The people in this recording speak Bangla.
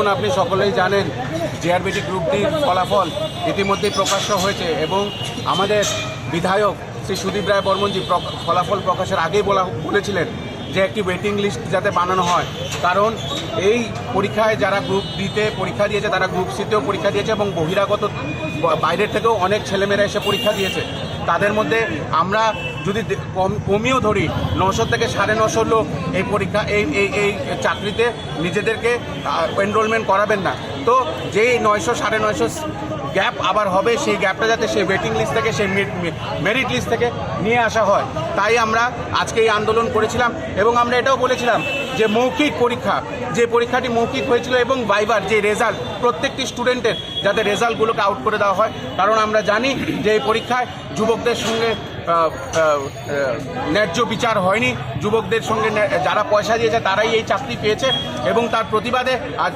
দেখুন, আপনি সকলেই জানেন জেআরবিটি গ্রুপটির ফলাফল ইতিমধ্যেই প্রকাশ্য হয়েছে এবং আমাদের বিধায়ক শ্রী সুদীপ রায় বর্মনজি ফলাফল প্রকাশের আগেই বলা বলেছিলেন যে একটি ওয়েটিং লিস্ট যাতে বানানো হয়। কারণ এই পরীক্ষায় যারা গ্রুপ ডিতে পরীক্ষা দিয়েছে, তারা গ্রুপ সিতেও পরীক্ষা দিয়েছে এবং বহিরাগত বাইরের থেকেও অনেক ছেলেমেয়েরা এসে পরীক্ষা দিয়েছে। তাদের মধ্যে আমরা যদি কম কমিও ধরি, নশো থেকে সাড়ে নশো লোক এই পরীক্ষা এই এই এই চাকরিতে নিজেদেরকে এনরোলমেন্ট করাবেন না। তো যেই নয়শো সাড়ে নয়শো গ্যাপ আবার হবে, সেই গ্যাপটা যাতে সেই ওয়েটিং লিস্ট থেকে, সেই মেরিট লিস্ট থেকে নিয়ে আসা হয়। তাই আমরা আজকে এই আন্দোলন করেছিলাম এবং আমরা এটাও বলেছিলাম যে মৌখিক পরীক্ষা, যে পরীক্ষাটি মৌখিক হয়েছিল এবং বাইবার যে রেজাল্ট প্রত্যেকটি স্টুডেন্টের যাতে রেজাল্টগুলোকে আউট করে দেওয়া হয়। কারণ আমরা জানি যে এই পরীক্ষায় যুবকদের সঙ্গে ন্যায্য বিচার হয়নি। যুবকদের সঙ্গে যারা পয়সা দিয়েছে, তারাই এই চাকরি পেয়েছে এবং তার প্রতিবাদে আজ